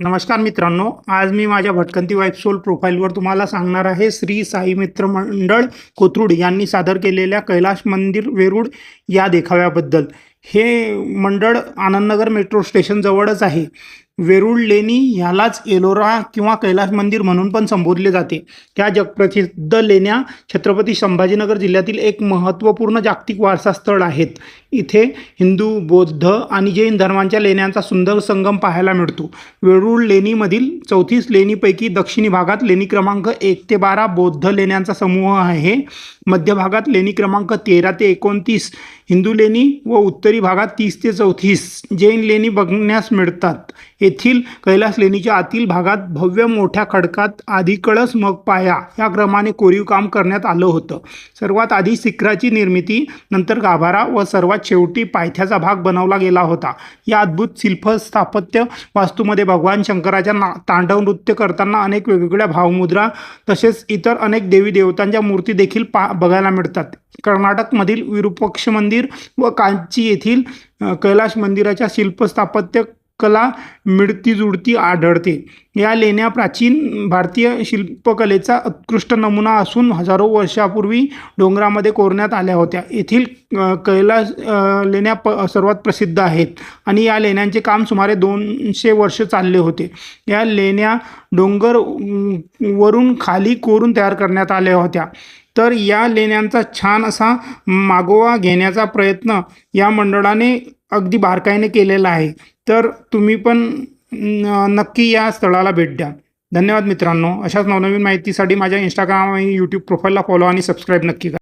नमस्कार मित्रांनो आज मी माझ्या भटकंती वाईफ सोल प्रोफाईलवर तुम्हाला सांगणार आहे श्री साई मित्र मंडळ कोथरूड यांनी सादर केलेल्या कैलाश मंदिर वेरूळ या देखाव्याबद्दल. हे मंडळ आनंदनगर मेट्रो स्टेशनजवळच आहे. वेरूळ लेणी ह्यालाच एलोरा किंवा कैलास मंदिर म्हणून पण संबोधले जाते. त्या जगप्रसिद्ध लेण्या छत्रपती संभाजीनगर जिल्ह्यातील एक महत्त्वपूर्ण जागतिक वारसा स्थळ आहेत. इथे हिंदू बौद्ध आणि जैन धर्मांच्या लेण्यांचा सुंदर संगम पाहायला मिळतो. वेरूळ लेणीमधील चौतीस लेणीपैकी दक्षिणी भागात लेणी क्रमांक एक ते बारा बौद्ध लेण्यांचा समूह आहे. मध्य भागात लेणी क्रमांक तेरा ते एकोणतीस हिंदू लेणी व उत्तरी भागात तीस ते चौतीस. जैन लेणी बघण्यास मिळतात. येथील कैलास लेणीच्या आतील भागात भव्य मोठ्या खडकात आधी कळस मग पाया या क्रमाने कोरीव काम करण्यात आलं होतं. सर्वात आधी शिखराची निर्मिती नंतर गाभारा व सर्वात शेवटी पायथ्याचा भाग बनवला गेला होता. या अद्भुत शिल्प स्थापत्य वास्तूमध्ये भगवान शंकराच्या ना तांडव नृत्य करताना अनेक वेगवेगळ्या भावमुद्रा तसेच इतर अनेक देवी देवतांच्या मूर्ती देखील पा बघायला मिळतात. कर्नाटकमधील विरूपक्ष मंदिर व कांची येथील कैलाश मंदिराच्या शिल्पस्थापत्य कला मिळती जुळती आढळते. या लेण्या प्राचीन भारतीय शिल्पकलेचा उत्कृष्ट नमुना असून हजारो वर्षापूर्वी डोंगरामध्ये कोरण्यात आल्या होत्या. येथील कैलास लेण्या प सर्वात प्रसिद्ध आहेत आणि या लेण्यांचे काम सुमारे दोनशे वर्ष चालले होते. या लेण्या डोंगर वरून खाली कोरून तयार करण्यात आल्या होत्या. तर या लेण्यांचा छान असा मागोवा घेण्याचा प्रयत्न या मंडळाने अगदी बारकाईने केलेला आहे. तर तुम्ही पण न- नक्की या स्थळाला भेट द्या. धन्यवाद मित्रांनो. अशाच नवनवीन माहितीसाठी माझ्या इंस्टाग्राम आणि यूट्यूब प्रोफाईलला फॉलो आणि सबस्क्राईब नक्की करा.